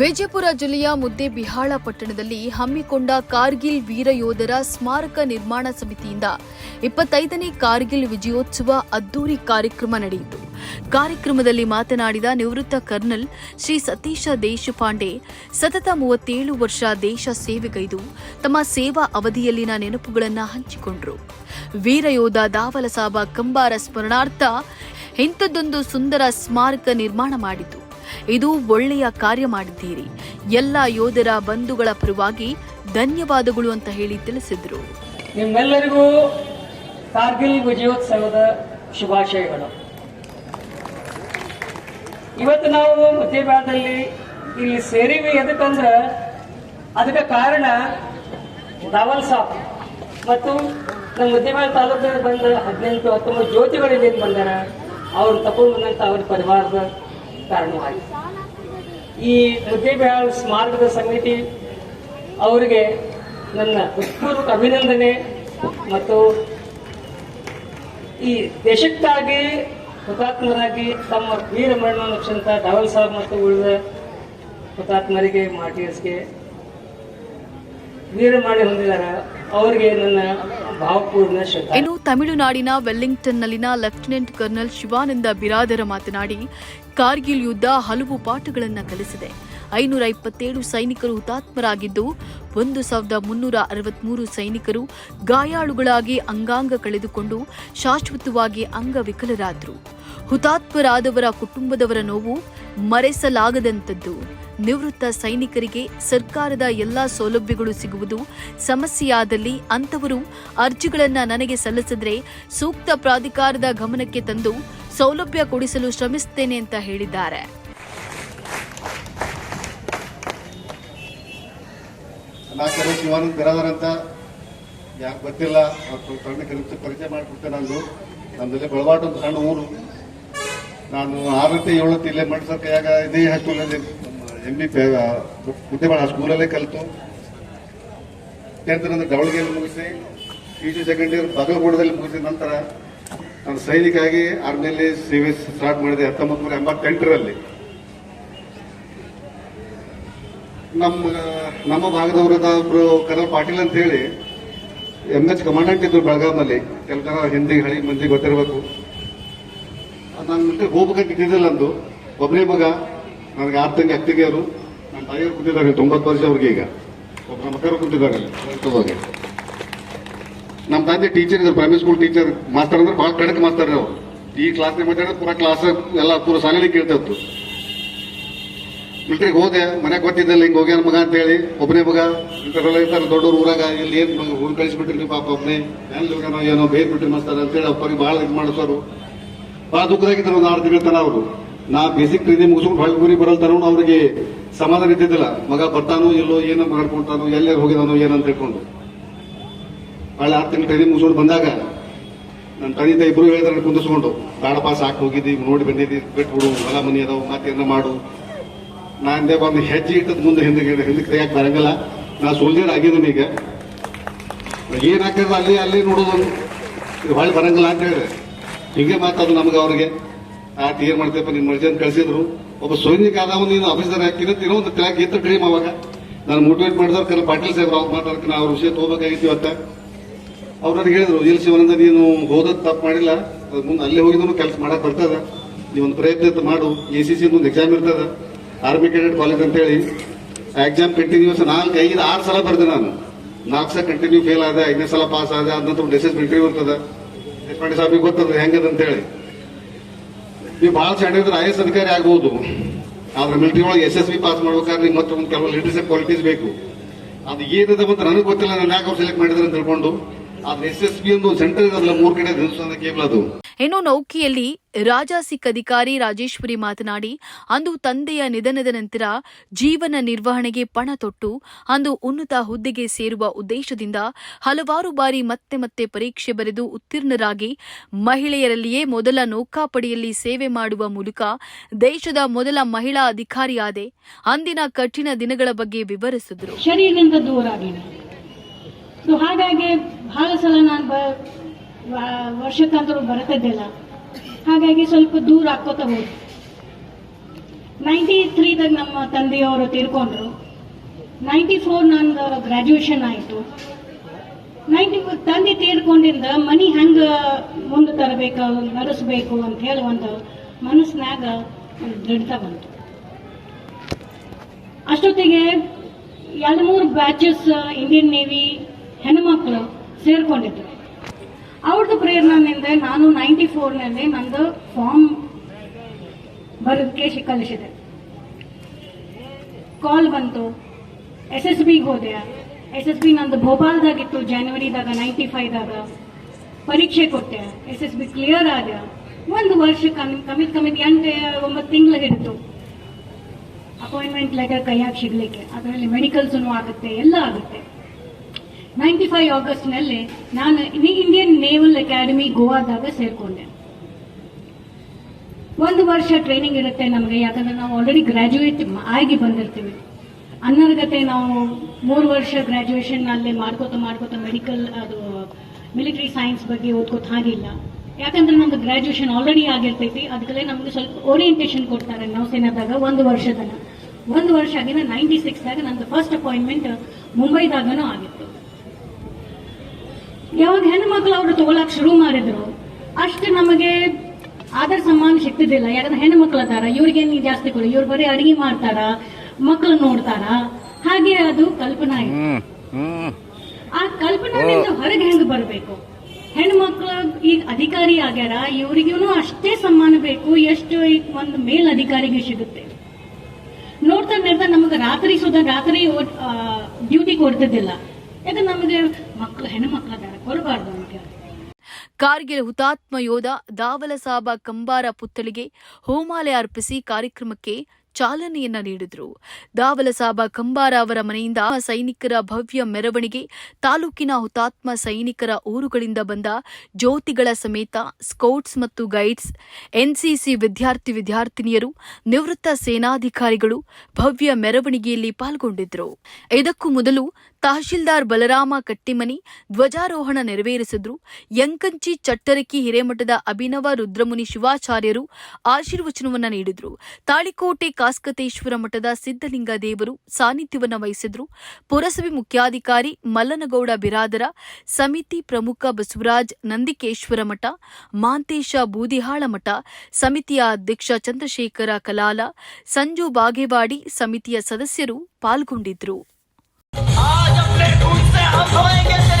ವಿಜಯಪುರ ಜಿಲ್ಲೆಯ ಮುದ್ದೆಬಿಹಾಳ ಪಟ್ಟಣದಲ್ಲಿ ಹಮ್ಮಿಕೊಂಡ ಕಾರ್ಗಿಲ್ ವೀರ ಯೋಧರ ಸ್ಮಾರಕ ನಿರ್ಮಾಣ ಸಮಿತಿಯಿಂದ ಇಪ್ಪತ್ತೈದನೇ ಕಾರ್ಗಿಲ್ ವಿಜಯೋತ್ಸವ ಅದ್ದೂರಿ ಕಾರ್ಯಕ್ರಮ ನಡೆಯಿತು. ಕಾರ್ಯಕ್ರಮದಲ್ಲಿ ಮಾತನಾಡಿದ ನಿವೃತ್ತ ಕರ್ನಲ್ ಶ್ರೀ ಸತೀಶ ದೇಶಪಾಂಡೆ, ಸತತ ಮೂವತ್ತೇಳು ವರ್ಷ ದೇಶ ಸೇವೆಗೈದು, ತಮ್ಮ ಸೇವಾ ಅವಧಿಯಲ್ಲಿನ ನೆನಪುಗಳನ್ನು ಹಂಚಿಕೊಂಡರು. ವೀರಯೋಧ ದಾವಲಸಾಬ ಕಂಬಾರ ಸ್ಮರಣಾರ್ಥ ಇಂಥದ್ದೊಂದು ಸುಂದರ ಸ್ಮಾರಕ ನಿರ್ಮಾಣ ಮಾಡಿತು ಇದು ಒಳ್ಳೆಯ ಕಾರ್ಯ ಮಾಡಿದ್ದೀರಿ. ಎಲ್ಲ ಯೋಧರ ಬಂಧುಗಳ ಪರವಾಗಿ ಧನ್ಯವಾದಗಳು ಅಂತ ಹೇಳಿ ತಿಳಿಸಿದ್ರು. ನಿಮ್ಮೆಲ್ಲರಿಗೂ ಕಾರ್ಗಿಲ್ ವಿಜಯೋತ್ಸವದ ಶುಭಾಶಯಗಳು. ಇವತ್ತು ನಾವು ಮುದ್ದೇಬೇಳದಲ್ಲಿ ಇಲ್ಲಿ ಸೇರಿವಿ ಎದಕ್ಕಂದ್ರೆ ಅದಕ್ಕೆ ಕಾರಣ ದಾವಲ್ ಸಾಬ್ ಮತ್ತು ನಮ್ಮ ಮುದ್ದೇಬೇಳ ತಾಲೂಕಿನಲ್ಲಿ ಬಂದ ಹದಿನೆಂಟು ಹತ್ತೊಂಬತ್ತು ಜ್ಯೋತಿಗಳಿಂದ ಬಂದಾರ, ಅವ್ರು ತಗೊಂಡು ಬಂದಂತ ಅವ್ರ ಪರಿವಾರದ ಕಾರಣವಾಗಿ ಈ ಮುದ್ದೇಬೇಳ ಸ್ಮಾರಕದ ಸಮಿತಿ ಅವರಿಗೆ ನನ್ನ ಉತ್ಪೂರ್ವಕ ಅಭಿನಂದನೆ ಮತ್ತು ಈ ದೇಶಕ್ಕಾಗಿ ಹುತಾತ್ಮರಾಗಿ ತಮ್ಮ ವೀರ ಮರಣವನ್ನು ಕ್ಷಂತ ಡವಲ್ ಸಾಬ್ ಮತ್ತು ಉಳಿದ ಹುತಾತ್ಮರಿಗೆ, ಮಾರ್ಟಿಯರ್ಸ್ಗೆ ವೀರ ಮಾಡಿ ಹೊಂದಿದ್ದಾರೆ. ಅವರಿಗೆ ನನ್ನ ಇನ್ನು ತಮಿಳುನಾಡಿನ ವೆಲ್ಲಿಂಗ್ಟನ್ನಲ್ಲಿನ ಲೆಫ್ಟಿನೆಂಟ್ ಕರ್ನಲ್ ಶಿವಾನಂದ ಬಿರಾದರ ಮಾತನಾಡಿ ಕಾರ್ಗಿಲ್ ಯುದ್ಧ ಹಲವು ಪಾಠಗಳನ್ನು ಕಲಿಸಿದೆ. ಐನೂರ ಇಪ್ಪತ್ತೇಳು ಸೈನಿಕರು ಹುತಾತ್ಮರಾಗಿದ್ದು, ಒಂದು ಸಾವಿರದ ಮುನ್ನೂರ ಅರವತ್ಮೂರು ಸೈನಿಕರು ಗಾಯಾಳುಗಳಾಗಿ ಅಂಗಾಂಗ ಕಳೆದುಕೊಂಡು ಶಾಶ್ವತವಾಗಿ ಅಂಗವಿಕಲರಾದರು. ಹುತಾತ್ಮರಾದವರ ಕುಟುಂಬದವರ ನೋವು ಮರೆಸಲಾಗದಂಥದ್ದು. ನಿವೃತ್ತ ಸೈನಿಕರಿಗೆ ಸರ್ಕಾರದ ಎಲ್ಲಾ ಸೌಲಭ್ಯಗಳು ಸಿಗುವುದು ಸಮಸ್ಯೆಯಾದಲ್ಲಿ ಅಂತವರು ಅರ್ಜಿಗಳನ್ನ ನನಗೆ ಸಲ್ಲಿಸಿದ್ರೆ ಸೂಕ್ತ ಪ್ರಾಧಿಕಾರದ ಗಮನಕ್ಕೆ ತಂದು ಸೌಲಭ್ಯ ಕೊಡಿಸಲು ಶ್ರಮಿಸುತ್ತೇನೆ ಅಂತ ಹೇಳಿದ್ದಾರೆ. ಕೆಲವು ಶಿವಾನಂದ್ ಬಿರಾದರ್ ಅಂತ ಯಾಕೆ ಗೊತ್ತಿಲ್ಲ, ಅವ್ರು ಕಲಿತು ಪರಿಚಯ ಮಾಡಿಕೊಡ್ತೇನೆ ನಂದು. ನಮ್ಮಲ್ಲಿ ಬೆಳವಾಟ ಒಂದು ಸಣ್ಣ ಊರು. ನಾನು ಆರನೇ ಏಳತ್ತು ಇಲ್ಲೇ ಮಠ ಯಾಕ ಇದೇ ಹೈಸ್ಕೂಲಲ್ಲಿ ಎಂ ಬಿ ಮುದ್ದೆಮಾಳ ಸ್ಕೂಲಲ್ಲೇ ಕಲಿತು. ಟೆಂತ್ ನಂತರ ಡವಳಿಗೆಯಲ್ಲಿ ಮುಗಿಸಿ ಪಿ ಜಿ ಸೆಕೆಂಡ್ ಇಯರ್ ಬಾಗಲಕೋಟದಲ್ಲಿ ಮುಗಿಸಿದ ನಂತರ ನಾನು ಸೈನಿಕಾಗಿ ಆರ್ಮಿಯಲ್ಲಿ ಸೇವೆ ಸ್ಟಾರ್ಟ್ ಮಾಡಿದೆ ಹತ್ತೊಂಬತ್ತು ನೂರ ಎಂಬತ್ತೆಂಟರಲ್ಲಿ. ನಮ್ಮ ನಮ್ಮ ಭಾಗದವರದ ಒಬ್ರು ಕರ್ನಲ್ ಪಾಟೀಲ್ ಅಂತ ಹೇಳಿ ಎಂ ಎಚ್ ಕಮಾಂಡೆಂಟ್ ಇದ್ರು ಬೆಳಗಾವಿನಲ್ಲಿ ಕೆಲಕರ ಹಿಂದಿ, ಹಳಿ, ಮಂದಿ ಗೊತ್ತಿರಬೇಕು. ನಾನು ಮತ್ತೆ ಹೋಗ್ಬೇಕಂತ ಇದ್ದಿದ್ದಿಲ್ಲ ಅಂದು ಒಬ್ಬನೇ ಮಗ, ನನಗೆ ಆರು ತಂಗಿ ಅತ್ತಿಗೆ ಅವರು ನನ್ನ ತಾಯಿಯವರು ಕೂತಿದ್ದಾರೆ ತೊಂಬತ್ತು ವರ್ಷ ಅವ್ರಿಗೆ ಈಗ. ಒಬ್ಬರ ಮಕ್ಕಳು ಕೂತಿದ್ದಾರೆ ನಮ್ಮ ತಂದೆ ಟೀಚರ್ ಇದ್ರು ಪ್ರೈಮರಿ ಸ್ಕೂಲ್ ಟೀಚರ್ ಮಾಸ್ತರ್ ಅಂದ್ರೆ ಭಾಳ ಕಡಕ್ ಮಾಸ್ತರ್ ಅವರು. ಈ ಕ್ಲಾಸ್ ಮಾತಾಡಿದ್ರೆ ಪೂರಾ ಕ್ಲಾಸ್ ಎಲ್ಲ, ಪೂರಾ ಶಾಲೆಯಲ್ಲಿ ಕೇಳ್ತಾ ಇತ್ತು. ಮಿಲ್ಟ್ರಿಗೆ ಹೋದೆ, ಮನೆ ಗೊತ್ತಿದ್ದಿಲ್ಲ ಹಿಂಗೆ ಹೋಗ್ಯಾನ ಮಗ ಅಂತ ಹೇಳಿ ಒಬ್ಬನೇ ಮಗ, ಇಂಥವ್ರೆಲ್ಲ ಇರ್ತಾರೆ, ದೊಡ್ಡವ್ರ ಊರಾಗ, ಇಲ್ಲಿ ಏನು ಊರು ಕಳಿಸ್ಬಿಟ್ಟಿರಿ ಪಾಪ ಒಬ್ಬನೇ ಎಲ್ಲಿ ಹೋಗ್ಯಾನೋ ಏನೋ ಬೇರೆ ಮಾಡ್ತಾರೆ ಅಂತೇಳಿ ಅಪ್ಪರಿಗೆ ಭಾಳ ಇದು ಮಾಡಿಸೋರು. ಭಾಳ ದುಃಖದಾಗಿದ್ರು ಒಂದು ಆರು ತಿಂಗಳ ತನ ಅವರು. ನಾ ಬೇಸಿಕ್ ಪ್ರೀತಿ ಮುಗಿಸ್ಕೊಂಡು ಹೊಳ್ಳಿ ಊರಿಗೆ ತರೋನು ಅವ್ರಿಗೆ ಸಮಾಧಾನ ಇದ್ದಿದ್ದಿಲ್ಲ. ಮಗ ಬರ್ತಾನೋ ಇಲ್ಲೋ, ಏನೋ ಮಾಡ್ಕೊಳ್ತಾನೋ ಎಲ್ಲೇ ಹೋಗಿದಾನೋ ಏನಂತ ಹೇಳ್ಕೊಂಡು ಭಾಳ ಆರು ತಿಂಗಳು ಟ್ರೈನಿಂಗ್ ಮುಗಿಸ್ಕೊಂಡು ಬಂದಾಗ ನನ್ನ ತಂದೆ ತಾಯಿ ಇಬ್ಬರು ಹೇಳಿದ್ರೆ ಕುಂದಿಸ್ಕೊಂಡು ಬೇಡಪ್ಪ, ಸಾಕು, ಹೋಗಿದ್ದಿ, ನೋಡಿ ಬಂದಿದ್ದೀವಿ ಬಿಟ್ಬಿಡು, ಹೊಲ, ಮನಿ ಅದಾವ, ಮಾತೇನ ಮಾಡು ನಾ ಹಿಂದೆ ಬಂದು ಹೆಜ್ಜೆ ಇಟ್ಟದ ಮುಂದೆ ಹಿಂದೆ ಹಿಂದಕ್ಕೆ ತೆಗಿಯಕ್ಕೆ ಬರಂಗಿಲ್ಲ. ನಾ ಸೋಲ್ಜರ್ ಆಗಿದ್ದೀನಿ ಈಗ. ಏನಾಗ್ತದೆ ಅಲ್ಲಿ ಅಲ್ಲಿ ನೋಡೋದು ಇದು ಹೊಳ್ಳಿ ಬರಂಗಿಲ್ಲ ಅಂತ ಹೇಳಿ ಹಿಂಗೆ ಮಾತಾಡೋದು ನಮ್ಗೆ ಅವ್ರಿಗೆ. ಆ ಏನು ಮಾಡ್ತೀಯಪ್ಪ ನಿಮ್ಮ ಮರ್ಜಿ ಕಳಿಸಿದ್ರು. ಒಬ್ಬ ಸೈನಿಕ ಆದವ ನೀನು ಆಫೀಸರ್ ಹಾಕಿದ್ರೆ ತಿನ್ನೋ ಒಂದು ಟ್ರ್ಯಾಕ್ ಇತ್ತು ಡ್ರೀಮ್ ಅವಾಗ. ನಾನು ಮೋಟಿವೇಟ್ ಮಾಡಿದವ್ರು ಕೆಲ ಪಾಟೀಲ್ ಸಾಹೇಬ್ರು, ಅವ್ರು ಮಾತಾಡಕ್ಕೆ ನಾವು ಅವ್ರ ವಿಷಯ ತೊಗೋಬೇಕಾಗಿತ್ತು ಇವತ್ತ. ಅವ್ರು ನನಗೆ ಹೇಳಿದ್ರು ಇಲ್ಲಿ ಶಿವನಂದ ನೀನು ಓದೋದು ತಪ್ಪು ಮಾಡಿಲ್ಲ. ಅದ್ ಮುಂದೆ ಅಲ್ಲೇ ಹೋಗಿದ್ರು ಕೆಲಸ ಮಾಡಕ್ಕೆ ಬರ್ತದ. ನೀವು ಒಂದು ಪ್ರಯತ್ನ ಮಾಡು. ಎ ಸಿ ಸಿ ಒಂದು ಎಕ್ಸಾಮ್ ಇರ್ತದ. ಆರ್ಮಿ ಕೆಡೆಟ್ ಕಾಲೇಜ್ ಅಂತೇಳಿ ಎಕ್ಸಾಮ್ ಕಂಟಿನ್ಯೂಸ್ ನಾಲ್ಕು, ಐದು, ಆರು ಸಲ ಬರ್ದೆ ನಾನು. ನಾಲ್ಕು ಸಲ ಕಂಟಿನ್ಯೂ ಫೇಲ್ ಆದ, ಐದನೇ ಸಲ ಪಾಸ್ ಆದ ಅದ ನಂತರ ಡೆಸಸ್ ಇಂಟರ್ವ್ಯೂ ಬರ್ತದೆ. ದೇಶಪಾಂಡೆ ಸಾಹೇಬಿಗೆ ಗೊತ್ತದ ಹೆಂಗದ ಅಂತೇಳಿ. ನೀವು ಭಾಳ ಚೆನ್ನಾಗಿದ್ರೆ ಐ ಎಸ್ ಅಧಿಕಾರಿ ಆಗ್ಬೋದು. ಆದ್ರೆ ಮಿಲಿಟರಿ ಒಳಗೆ ಎಸ್ ಎಸ್ ಬಿ ಪಾಸ್ ಮಾಡ್ಬೇಕಾದ್ರೆ ಒಂದು ಕೆಲವು ಲೀಡರ್ಶಿಪ್ ಕ್ವಾಲಿಟೀಸ್ ಬೇಕು. ಅದು ಏನಿದೆ ಅಂತ ನನಗೆ ಗೊತ್ತಿಲ್ಲ, ನಾನು ಯಾಕೆ ಅವ್ರು ಸೆಲೆಕ್ಟ್ ಮಾಡಿದ್ರೆ ಅಂತ ತಿಳ್ಕೊಂಡು. ಇನ್ನು ನೌಕೆಯಲ್ಲಿ ರಾಜಾ ಸಿಖ್ ಅಧಿಕಾರಿ ರಾಜೇಶ್ವರಿ ಮಾತನಾಡಿ ಅಂದು ತಂದೆಯ ನಿಧನದ ನಂತರ ಜೀವನ ನಿರ್ವಹಣೆಗೆ ಪಣ ತೊಟ್ಟು ಅಂದು ಉನ್ನತ ಹುದ್ದೆಗೆ ಸೇರುವ ಉದ್ದೇಶದಿಂದ ಹಲವಾರು ಬಾರಿ ಮತ್ತೆ ಮತ್ತೆ ಪರೀಕ್ಷೆ ಬರೆದು ಉತ್ತೀರ್ಣರಾಗಿ ಮಹಿಳೆಯರಲ್ಲಿಯೇ ಮೊದಲ ನೌಕಾಪಡೆಯಲ್ಲಿ ಸೇವೆ ಮಾಡುವ ಮೂಲಕ ದೇಶದ ಮೊದಲ ಮಹಿಳಾ ಅಧಿಕಾರಿಯಾದೆ ಅಂದಿನ ಕಠಿಣ ದಿನಗಳ ಬಗ್ಗೆ ವಿವರಿಸಿದರು. ಬಹಳ ಸಲ ನಾನು ಬ, ವ- ವರ್ಷಕ್ಕಾದರೂ ಬರತಿದ್ದಿಲ್ಲ. ಹಾಗಾಗಿ ಸ್ವಲ್ಪ ದೂರ ಹಾಕೋತ ಹೋದ್. ನೈಂಟಿ ತ್ರೀದಾಗ ನಮ್ಮ ತಂದೆಯವರು ತೀರ್ಕೊಂಡ್ರು. ನೈಂಟಿ ಫೋರ್ ನಂದು ಗ್ರಾಜುಯೇಷನ್ ಆಯಿತು. ನೈಂಟಿ ತಂದೆ ತೀರ್ಕೊಂಡಿಂದ ಮನಿ ಹೆಂಗೆ ಮುಂದೆ ತರಬೇಕು, ನಡೆಸಬೇಕು ಅಂತ ಹೇಳಿ ಒಂದು ಮನಸ್ಸಿನಾಗ ದೃಢತ ಬಂತು. ಅಷ್ಟೊತ್ತಿಗೆ ಎರಡು ಮೂರು ಬ್ಯಾಚಸ್ ಇಂಡಿಯನ್ ನೇವಿ ಹೆಣ್ಮಕ್ಳು ಸೇರ್ಕೊಂಡಿದ್ರು. ಅವ್ರದ್ದು ಪ್ರೇರಣೆಯಿಂದ ನಾನು ನೈಂಟಿ ಫೋರ್ನಲ್ಲಿ ನಂದು ಫಾರ್ಮ್ ಬರೋದಕ್ಕೆ ಕಲಿಸಿದೆ ಕಾಲ್ ಬಂತು. ಎಸ್ ಎಸ್ ಬಿಗೆ ಹೋದೆ. ಎಸ್ ಎಸ್ ಬಿ ನಂದು ಭೋಪಾಲ್ದಾಗಿತ್ತು ಜಾನ್ವರಿದಾಗ ನೈಂಟಿ ಫೈವ್ದಾಗ ಪರೀಕ್ಷೆ ಕೊಟ್ಟೆ. ಎಸ್ ಎಸ್ ಬಿ ಕ್ಲಿಯರ್ ಆದ. ಒಂದು ವರ್ಷ ಕಮ್ಮಿ ಕಮ್ಮಿ ಕಮ್ಮಿ ಎಂಟು ಒಂಬತ್ತು ತಿಂಗಳು ಹಿಡಿತು ಅಪಾಯಿಂಟ್ಮೆಂಟ್ ಲೆಟರ್ ಕೈಯಾಗಿ ಸಿಗ್ಲಿಕ್ಕೆ. ಅದರಲ್ಲಿ ಮೆಡಿಕಲ್ಸೂ ಆಗುತ್ತೆ, ಎಲ್ಲ ಆಗುತ್ತೆ. ನೈಂಟಿ ಫೈವ್ ಆಗಸ್ಟ್ನಲ್ಲಿ ನಾನು ಇಂಡಿಯನ್ ನೇವಲ್ ಅಕಾಡೆಮಿ ಗೋವಾದಾಗ ಸೇರ್ಕೊಂಡೆ. ಒಂದು ವರ್ಷ ಟ್ರೈನಿಂಗ್ ಇರುತ್ತೆ ನಮಗೆ, ಯಾಕಂದ್ರೆ ನಾವು ಆಲ್ರೆಡಿ ಗ್ರಾಜುಯೇಟ್ ಆಗಿ ಬಂದಿರ್ತೀವಿ. ಅನ್ನರ್ಗತೆ ನಾವು ಮೂರು ವರ್ಷ ಗ್ರಾಜುಯೇಷನ್ ಅಲ್ಲೇ ಮಾಡ್ಕೋತ ಮಾಡ್ಕೋತ ಮೆಡಿಕಲ್ ಅದು ಮಿಲಿಟರಿ ಸೈನ್ಸ್ ಬಗ್ಗೆ ಓದ್ಕೋತ ಹಾಗಿಲ್ಲ. ಯಾಕಂದ್ರೆ ನಮ್ದು ಗ್ರಾಜುಯೇಷನ್ ಆಲ್ರೆಡಿ ಆಗಿರ್ತೈತಿ ಅದಕ್ಕೆ ನಮ್ಗೆ ಸ್ವಲ್ಪ ಓರಿಯೆಂಟೇಷನ್ ಕೊಡ್ತಾರೆ ನೌಸೇನಾದಾಗ ಒಂದು ವರ್ಷದನ ಒಂದು ವರ್ಷ ಆಗಿನ ನೈಂಟಿ ಸಿಕ್ಸ್ದಾಗ ನಂದು ಫಸ್ಟ್ ಅಪಾಯಿಂಟ್ಮೆಂಟ್ ಮುಂಬೈದಾಗನೂ ಆಗಿತ್ತು. ಯಾವಾಗ ಹೆಣ್ಮಕ್ಳು ಅವರು ತಗೊಳಕ್ ಶುರು ಮಾಡಿದ್ರು ಅಷ್ಟು ನಮಗೆ ಆದರ ಸಮಾನ ಸಿಗ್ತಿದ್ದಿಲ್ಲ. ಯಾಕಂದ್ರೆ ಹೆಣ್ಣು ಮಕ್ಳು ಅದಾರ ಇವ್ರಿಗೆ ನೀ ಜಾಸ್ತಿ ಕೊಡಿ? ಇವ್ರು ಬರೀ ಅಡಿಗೆ ಮಾಡ್ತಾರ ಮಕ್ಕಳು ನೋಡ್ತಾರ. ಹಾಗೆ ಅದು ಕಲ್ಪನಾ ಇದೆ ಆ ಕಲ್ಪನಾದಿಂದ ಹೊರಗೆ ಹೆಂಗ್ ಬರಬೇಕು? ಹೆಣ್ಮಕ್ಳು ಈಗ ಅಧಿಕಾರಿ ಆಗ್ಯಾರ ಇವ್ರಿಗೂ ಅಷ್ಟೇ ಸಮ್ಮಾನ ಬೇಕು ಎಷ್ಟು ಈಗ ಒಂದು ಮೇಲ್ ಅಧಿಕಾರಿಗೆ ಸಿಗುತ್ತೆ. ನೋಡ್ತಾ ನೋಡ್ತಾ ನಮಗೆ ರಾತ್ರಿ ಸುದ ರಾತ್ರಿ ಡ್ಯೂಟಿ ಕೊಡ್ತಿದ್ದಿಲ್ಲ. ಯಾಕಂದ್ರೆ ನಮಗೆ ಮಕ್ಳು ಹೆಣ್ಣು ಮಕ್ಕಳ ಕೊಡಬಾರ್ದು ಅಂತ ಕಾರ್ಗಿಲ್ ಹುತಾತ್ಮ ಯೋಧ ದಾವಲ ಸಾಬ ಕಂಬಾರ ಪುತ್ಥಳಿಗೆ ಹೋಮಾಲೆ ಅರ್ಪಿಸಿ ಕಾರ್ಯಕ್ರಮಕ್ಕೆ ಚಾಲನೆಯನ್ನ ನೀಡಿದರು. ದಾವಲ ಸಾಬ ಕಂಬಾರ ಅವರ ಮನೆಯಿಂದ ಸೈನಿಕರ ಭವ್ಯ ಮೆರವಣಿಗೆ, ತಾಲೂಕಿನ ಹುತಾತ್ಮ ಸೈನಿಕರ ಊರುಗಳಿಂದ ಬಂದ ಜ್ಯೋತಿಗಳ ಸಮೇತ ಸ್ಕೌಟ್ಸ್ ಮತ್ತು ಗೈಡ್ಸ್, ಎನ್ಸಿಸಿ ವಿದ್ಯಾರ್ಥಿ ವಿದ್ಯಾರ್ಥಿನಿಯರು, ನಿವೃತ್ತ ಸೇನಾಧಿಕಾರಿಗಳು ಭವ್ಯ ಮೆರವಣಿಗೆಯಲ್ಲಿ ಪಾಲ್ಗೊಂಡಿದ್ದರು ಇದಕ್ಕೂ ಮೊದಲು ತಹಶೀಲ್ದಾರ್ ಬಲರಾಮ ಕಟ್ಟಿಮನಿ ಧ್ವಜಾರೋಹಣ ನೆರವೇರಿಸಿದ್ರು. ಯಂಕಂಚಿ ಚಟ್ಟರಕಿ ಹಿರೇಮಠದ ಅಭಿನವ ರುದ್ರಮುನಿ ಶಿವಾಚಾರ್ಯರು ಆಶೀರ್ವಚನವನ್ನು ನೀಡಿದ್ರು. ತಾಳಿಕೋಟೆ ಕಾಸ್ಕತೇಶ್ವರ ಮಠದ ಸಿದ್ದಲಿಂಗ ದೇವರು ಸಾನ್ನಿಧ್ಯವನ್ನು ವಹಿಸಿದ್ರು. ಪುರಸಭೆ ಮುಖ್ಯಾಧಿಕಾರಿ ಮಲ್ಲನಗೌಡ ಬಿರಾದರ, ಸಮಿತಿ ಪ್ರಮುಖ ಬಸವರಾಜ್ ನಂದಿಕೇಶ್ವರ ಮಠ, ಮಾಂತೇಶ ಬೂದಿಹಾಳ ಮಠ, ಸಮಿತಿಯ ಅಧ್ಯಕ್ಷ ಚಂದ್ರಶೇಖರ ಕಲಾಲ, ಸಂಜು ಬಾಗೇವಾಡಿ ಸಮಿತಿಯ ಸದಸ್ಯರು ಪಾಲ್ಗೊಂಡಿದ್ರು. से हम धोएंगे तेरे